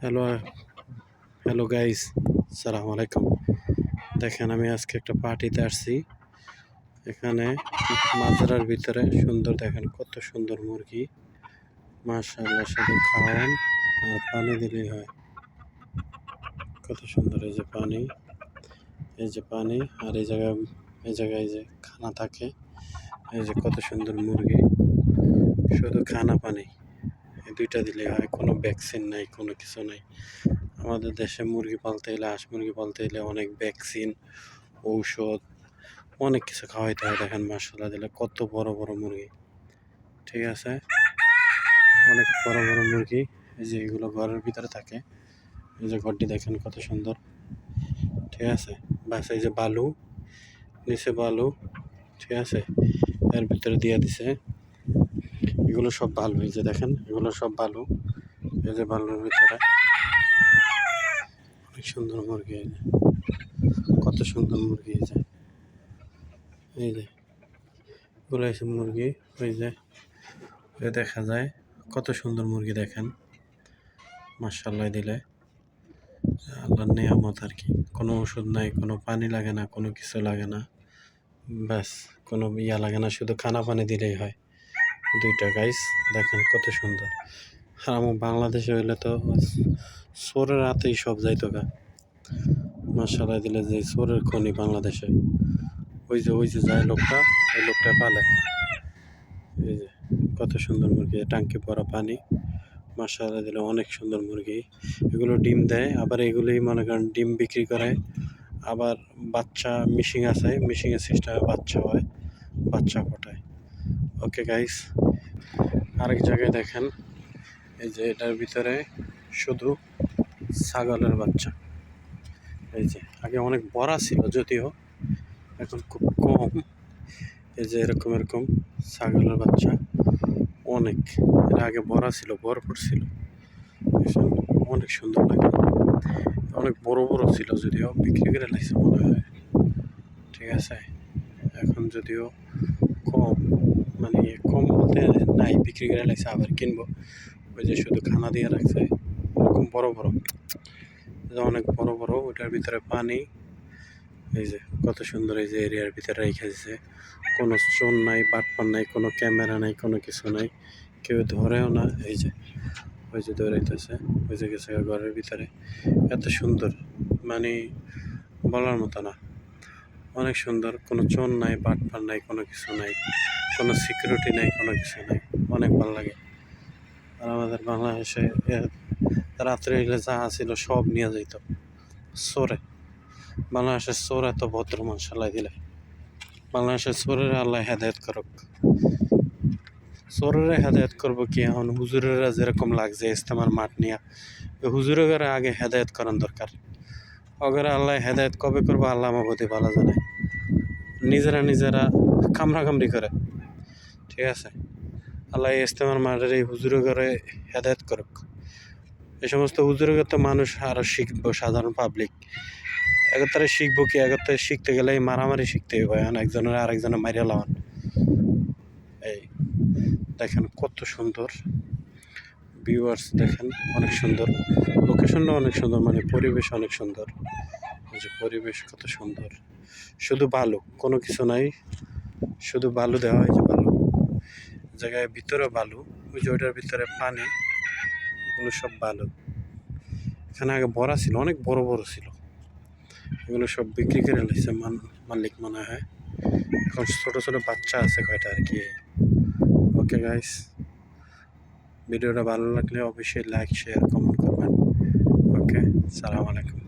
Hello hello guys সালাম আলাইকুম। দেখেন, আমি আজকে একটা পার্টিতে আসছি। এখানে মাজারার ভিতরে সুন্দর, দেখেন কত সুন্দর মুরগি। মাশাআল্লাহ, শুধু খাওয়ান আর পানি দিলেই হয়। কত সুন্দর এই যে পানি, এই যে পানি আর এই জায়গায় এই জায়গায় যে খানা থাকে। এই যে কত সুন্দর মুরগি, শুধু খানা পানি। দুইটা দিলে হয়, কোনো ভ্যাকসিন নাই, কোনো কিছু নাই। আমাদের দেশে মুরগি পালতে গেলে হাঁস মুরগি পালতে গেলে অনেক ভ্যাকসিন ঔষধ, অনেক কিছু খাওয়াইতে হয়। দেখেন মশলা দিলে কত বড় বড় মুরগি। ঠিক আছে? অনেক বড় বড় মুরগি, এই যে এগুলো ঘরের ভিতরে থাকে। এই যে ঘরটি দেখেন কত সুন্দর। ঠিক আছে? বাস, এই যে বালু, নিচে বালু। ঠিক আছে? এর ভিতরে দিয়ে দিছে। এগুলো সব বালু এই যে দেখেন, এগুলো সব বালু এই যে বালুর ভিতরে। অনেক সুন্দর মুরগি এই যে। কত সুন্দর মুরগি এই যে। এই যে, এগুলো এসে মুরগি ওই যে। ওই দেখা যায়, কত সুন্দর মুরগি দেখেন। মার্শাল্লাহ দিলে। আল্লাহর নিয়ামত আর কি। কোনো ওষুধ নাই, কোনো পানি লাগে না, কোনো কিছু লাগে না। ব্যাস, কোনো ইয়া লাগে না, শুধু খানা পানি দিলেই হয়। দুইটা গাইস দেখেন কত সুন্দর। আর আমার বাংলাদেশে হইলে তো সোরের হাতেই সব যাইতো গা। মাসালাই দিলে যে সোরের খনি বাংলাদেশে। ওই যে ওই যে যায় লোকটা, ওই লোকটা পালে। এই যে, কত সুন্দর মুরগি টাঙ্কি পরা পানি। মাসালা দিলে অনেক সুন্দর মুরগি। এগুলো ডিম দেয়, আবার এগুলোই মনে করেন ডিম বিক্রি করে। আবার বাচ্চা মিশিং আছে মিশিংয়ের সিস্টেমে বাচ্চা হয়, বাচ্চা ফোটায়। ওকে গাইস আরেক জায়গায় দেখেন, এই যে এটার ভিতরে শুধু ছাগলের বাচ্চা। এই যে, আগে অনেক বড় ছিল যদিও, এখন খুব কম। এই যে এরকম এরকম ছাগলের বাচ্চা অনেক। এর আগে বড় ছিল, ভরপুর ছিল। অনেক সুন্দর লাগে। অনেক বড় বড় ছিল যদিও, বিক্রি করে লাগছে মনে হয়। ঠিক আছে? এখন যদিও কম মানে কম বলতে নাই, বিক্রি করে লাগছে আবার কিনবো। ওই যে শুধু খানা দিয়ে রাখছে, এরকম বড় বড়। অনেক বড় বড় ওটার ভিতরে পানি। এই যে কত সুন্দর এই যে এরিয়ার ভিতরে রেখে দিছে। কোনো চোর নাই, বাটপার নাই, কোনো ক্যামেরা নাই, কোনো কিছু নাই, কেউ ধরেও না। এই যে, ওই যে দৌড়াইতেছে ওই যে গেছে ঘরের ভিতরে। এত সুন্দর মানে বলার মতো না। অনেক সুন্দর। কোনো চোর নাই, বাটপার নাই, কোনো কিছু নাই, কোনো সিকিউরিটি নাই, কোনো কিছু নাই। অনেক ভালো লাগে। আর আমাদের বাংলাদেশে রাত্রে এলে যা ছিল সব নিয়ে যেত সোরে বাংলাদেশের সোর এত ভদ্র মশালাই দিলে। বাংলাদেশের সোরের আল্লাহ হেদায়ত করুক। সোরের হেদায়ত করব কি এখন? হুজুরেরা যেরকম লাগছে ইস্তেমার মাঠ নিয়ে। হুজুরের আগে হেদায়ত করার দরকার। অগরে আল্লাহ হেদায়ত কবে করব আল্লাহ আমাবতী ভালো জানে। নিজেরা নিজেরা কামড়া কামড়ি করে। ঠিক আছে? আল্লাহ ইস্তেমার মাঠের এই হুজুরের ঘরে হেদায়ত করুক। এই সমস্ত হুজুরের তো মানুষ আরও শিখব সাধারণ পাবলিক একত্রে শিখব কি? একত্রে শিখতে গেলে এই মারামারি শিখতে হবে একজনের আরেকজনের মারিয়া লাগান এই দেখেন কত সুন্দর। ভিউয়ার্স দেখেন, অনেক সুন্দর। লোকেশনটা অনেক সুন্দর মানে পরিবেশ অনেক সুন্দর। যে পরিবেশ কত সুন্দর। শুধু বালু, কোনো কিছু নাই। শুধু বালু দেওয়া হয়েছে বালু। জায়গায় ভিতরে বালু, ওই যে ওইটার ভিতরে পানি, এগুলো সব বালু। এখানে আগে বড় ছিল, অনেক বড় বড় ছিল। এগুলো সব বিক্রি করে লাগছে মালিক মনে হয়। এখন ছোট ছোট বাচ্চা আছে কয়টা আর কি। ওকে গাইস ভিডিওটা ভালো লাগলে অবশ্যই লাইক শেয়ার কমেন্ট করবেন ওকে সালাম আলাইকুম